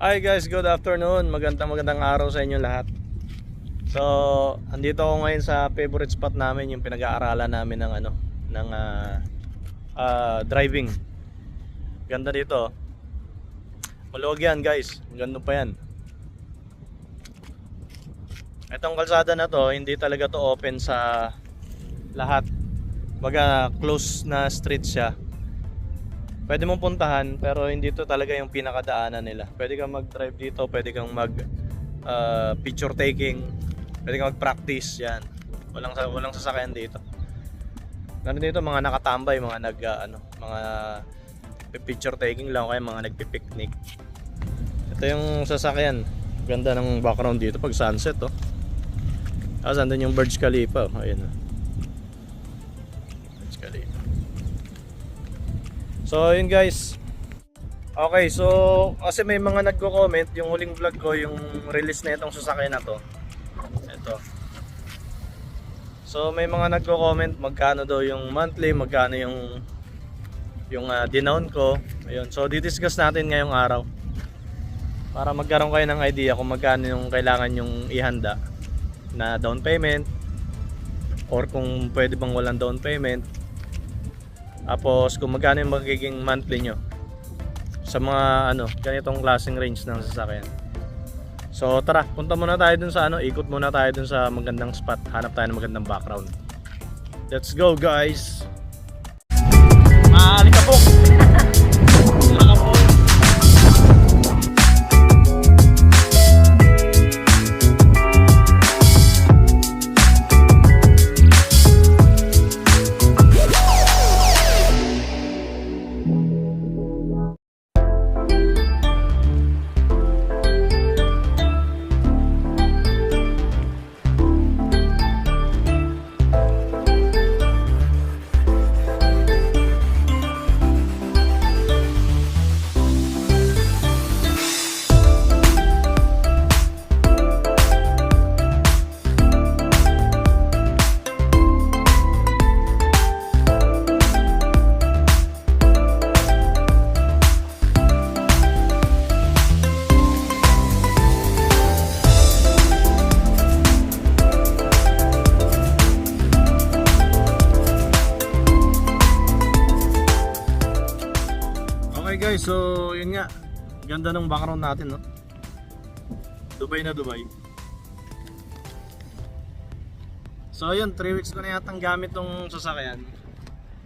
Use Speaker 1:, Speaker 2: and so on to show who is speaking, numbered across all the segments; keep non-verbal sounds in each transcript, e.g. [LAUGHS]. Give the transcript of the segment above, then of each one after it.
Speaker 1: Hi guys, good afternoon. Magandang magandang araw sa inyo lahat. So, andito ako ngayon sa favorite spot namin, yung pinag-aaralan namin ng ano, ng ah, ah, driving. Ganda dito. Maluwag yan guys. Ganda pa yan. Itong kalsada na to, hindi talaga to open sa lahat. Baga close na street siya. Pwede mong puntahan pero hindi to talaga yung pinakadaanan nila. Pwede kang mag-drive dito, pwede kang mag uh, picture taking, pwede kang mag-practice yan. Walang walang sasakyan dito. Meron dito mga nakatambay, mga nag uh, ano, mga picture taking lang kaya mga nagpi-picnic. Ito yung sasakyan. Ganda ng background dito pag sunset oh. Tapos andun yung Burj Khalifa. oh. Ayun. oh. So, yun guys. Okay, so kasi may mga nagko-comment yung huling vlog ko, yung release na itong sasakyan na to. Ito. So, may mga nagko-comment magkano daw yung monthly, magkano yung yung uh, dinown ko. Ayun. So, didiscuss natin ngayong araw. Para magkaroon kayo ng idea kung magkano yung kailangan yung ihanda na down payment or kung pwede bang walang down payment tapos kung magkano yung magiging monthly nyo sa mga ano, ganitong klaseng range ng sasakyan. So tara, punta muna tayo dun sa ano, ikot muna tayo dun sa magandang spot. Hanap tayo ng magandang background. Let's go guys! Maalikabok! Nga. Ganda ng background natin, no? Dubai na Dubai. So yun, 3 weeks ko na yatang gamit tong sasakyan.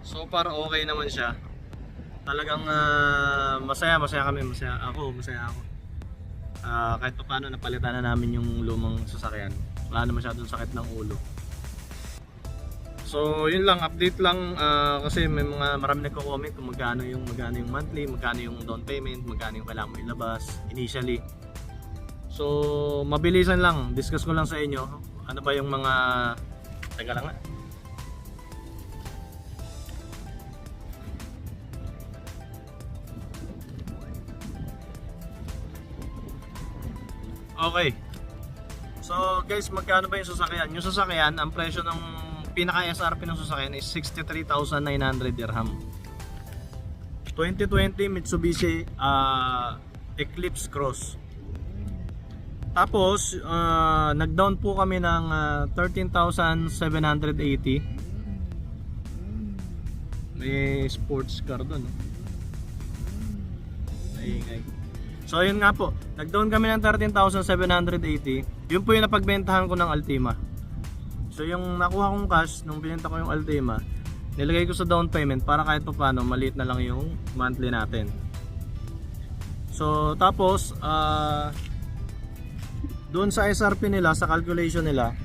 Speaker 1: So far okay naman siya. Talagang ah, masaya, masaya kami, masaya ako, masaya ako. Ah, kahit pa paano napalitan na namin yung lumang sasakyan. Wala na masyadong sakit ng ulo. So, yun lang, update lang ah, kasi may mga marami nagko-comment kung magkano yung magkano yung monthly, magkano yung down payment, magkano yung kailangan mo ilabas initially. So, mabilisan lang, discuss ko lang sa inyo ano ba yung mga Teka lang. Okay. So guys, magkano ba yung sasakyan? Yung sasakyan, ang presyo ng pinaka SRP ng sasakyan is 63,900 dirham. 2020 Mitsubishi ah, Eclipse Cross. Tapos, ah, nag-down po kami ng ah, 13,780. May sports car doon. No? Maingay. So, yun nga po. Nag-down kami ng 13,780. Yun po yung napagbentahan ko ng Altima. So, yung nakuha kong cash nung binenta ko yung Altima, nilagay ko sa down payment para kahit pa paano maliit na lang yung monthly natin. So, tapos, ah, doon sa SRP nila, sa calculation nila,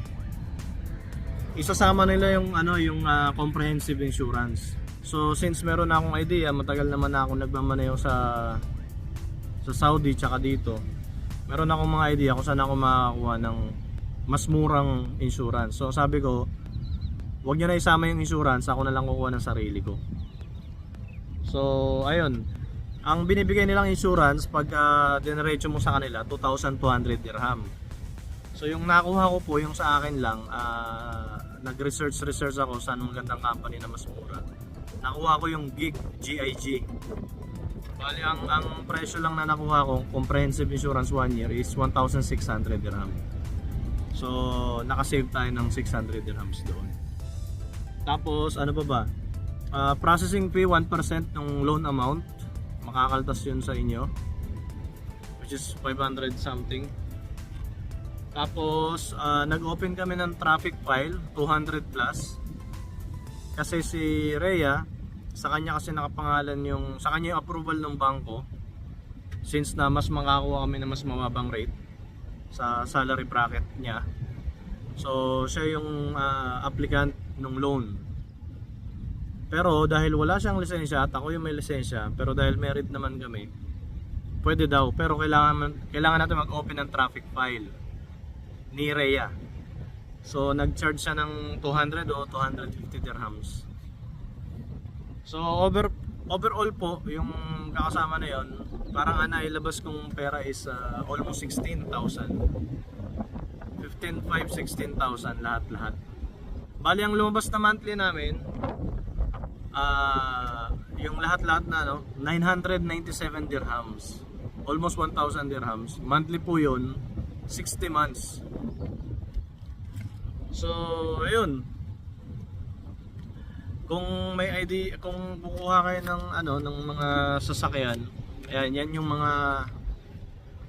Speaker 1: isasama nila yung ano, yung ah, comprehensive insurance. So, since meron na akong idea, matagal naman na ako nagmamaneho sa sa Saudi tsaka dito. Meron akong mga idea kung saan ako makakuha ng mas murang insurance. So, sabi ko, wag niyo na isama yung insurance, ako na lang kukuha ng sarili ko. So, ayun. Ang binibigay nilang insurance pag uh, dinerecho mo sa kanila, 2,200 dirham. So, yung nakuha ko po, yung sa akin lang, ah, nag-research research ako sa magandang company na mas mura. Nakuha ko yung Gig GIG. Bali, ang, ang presyo lang na nakuha ko, comprehensive insurance 1 year is 1,600 dirham. So, nakasave tayo ng 600 dirhams doon. Tapos, ano pa ba? Ah, processing fee 1% ng loan amount. Makakaltas yun sa inyo. Which is 500 something. Tapos, ah, nag-open kami ng traffic file, 200 plus. Kasi si Rhea, sa kanya kasi nakapangalan yung, sa kanya yung approval ng bangko. Since na mas makakuha kami na mas mababang rate sa salary bracket niya. So, siya yung ah, applicant ng loan. Pero dahil wala siyang lisensya at ako yung may lisensya, pero dahil merit naman kami, pwede daw. Pero kailangan, kailangan natin mag-open ng traffic file ni Rhea. So, nag-charge siya ng 200 o 250 dirhams. So, over overall po, yung kakasama na yon parang ang nailabas kong pera is uh, almost 16,000. 15,500, 16,000 lahat-lahat. Bali, ang lumabas na monthly namin, ah yung lahat-lahat na, no, 997 dirhams. Almost 1,000 dirhams. Monthly po yun, 60 months. So, ayun. Kung may ID, kung kukuha kayo ng ano ng mga sasakyan, ayan, yan yung mga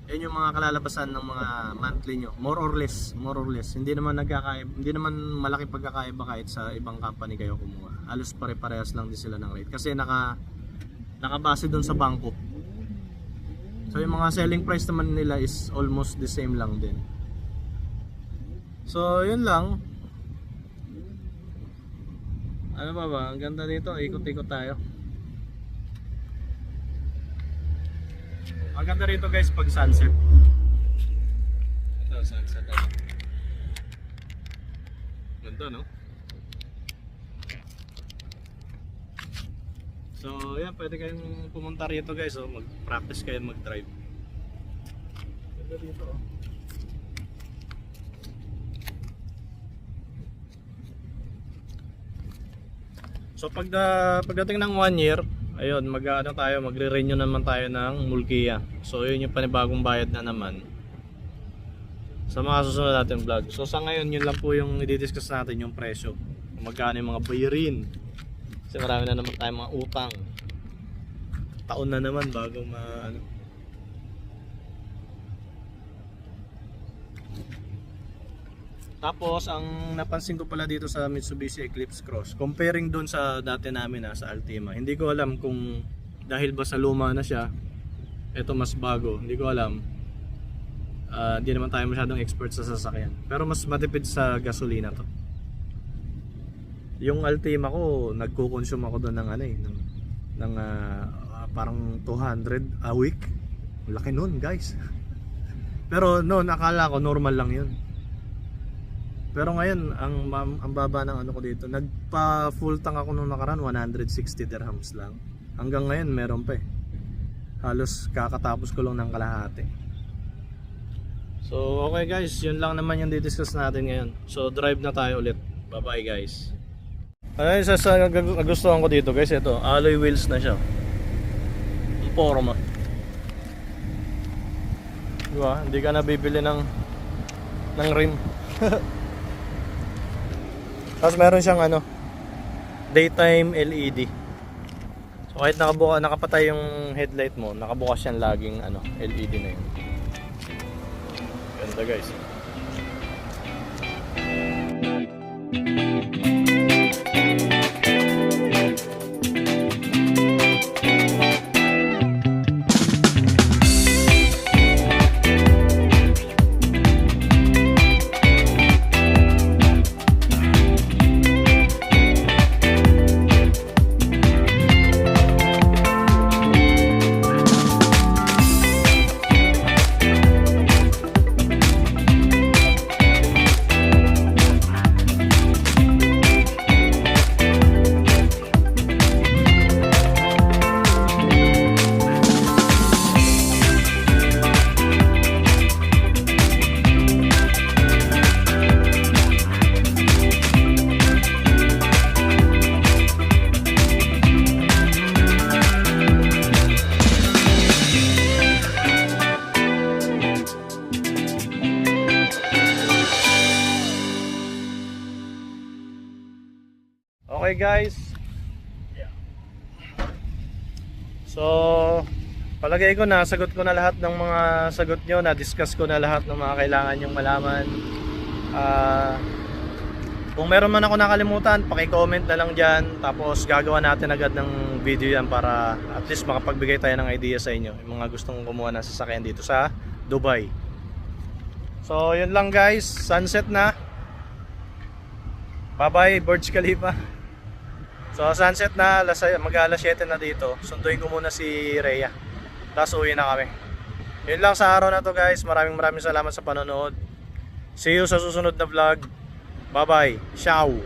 Speaker 1: yan yung mga kalalabasan ng mga monthly nyo. More or less, more or less. Hindi naman nagkakaiba, hindi naman malaki pagkakaiba kahit sa ibang company kayo kumuha. Halos pare-parehas lang din sila ng rate kasi naka nakabase doon sa bangko. So yung mga selling price naman nila is almost the same lang din. So, yun lang. Ano ba ba? Ang ganda dito. Ikot-ikot tayo. Ang ganda rito guys pag sunset. Ito, sunset. Ano? Ganda no? So, yan. Pwede kayong pumunta rito guys. Oh. Mag-practice kayo mag-drive. Ganda dito oh. So pag na, pagdating ng 1 year, ayun, mag ano tayo, magre-renew naman tayo ng Mulkia. So yun yung panibagong bayad na naman. Sa mga susunod natin vlog. So sa ngayon, yun lang po yung i-discuss natin yung presyo. Kung magkano yung mga bayarin. Kasi marami na naman tayong mga utang. Taon na naman bago ma ano. Tapos, ang napansin ko pala dito sa Mitsubishi Eclipse Cross, comparing doon sa dati namin ha, sa Altima, hindi ko alam kung dahil ba sa luma na siya, ito mas bago, hindi ko alam. Ah, Hindi naman tayo masyadong expert sa sasakyan. Pero mas matipid sa gasolina to. Yung Altima ko, nagko-consume ako doon ng ano eh, ng, ng ah, parang 200 a week. Laki nun guys. [LAUGHS] Pero noon akala ko normal lang yun. Pero ngayon, ang, ang, baba ng ano ko dito, nagpa full tank ako nung nakaraan, 160 dirhams lang. Hanggang ngayon, meron pa eh. Halos kakatapos ko lang ng kalahati. So, okay guys, yun lang naman yung didiscuss natin ngayon. So, drive na tayo ulit. Bye-bye guys. Ayun, sa, sa nagustuhan ko dito guys, ito, alloy wheels na siya. Ang forma. Diba? Hindi ka na bibili ng ng rim. [LAUGHS] Tapos meron siyang ano, daytime LED. So kahit nakabuka, nakapatay yung headlight mo, nakabukas yan laging ano, LED na yun. Ganda guys. Okay guys. So, palagay ko na sagot ko na lahat ng mga sagot nyo, na-discuss ko na lahat ng mga kailangan nyong malaman. Ah, kung meron man ako nakalimutan, paki-comment na lang dyan. Tapos gagawa natin agad ng video yan para at least makapagbigay tayo ng idea sa inyo. Yung mga gustong kumuha ng sasakyan dito sa Dubai. So, yun lang guys. Sunset na. Bye-bye, Burj Khalifa. So, sunset na. Alas, mag-alas 7 na dito. Sunduin ko muna si Rhea. Tapos uwi na kami. Yun lang sa araw na to guys. Maraming maraming salamat sa panonood. See you sa susunod na vlog. Bye-bye. Ciao.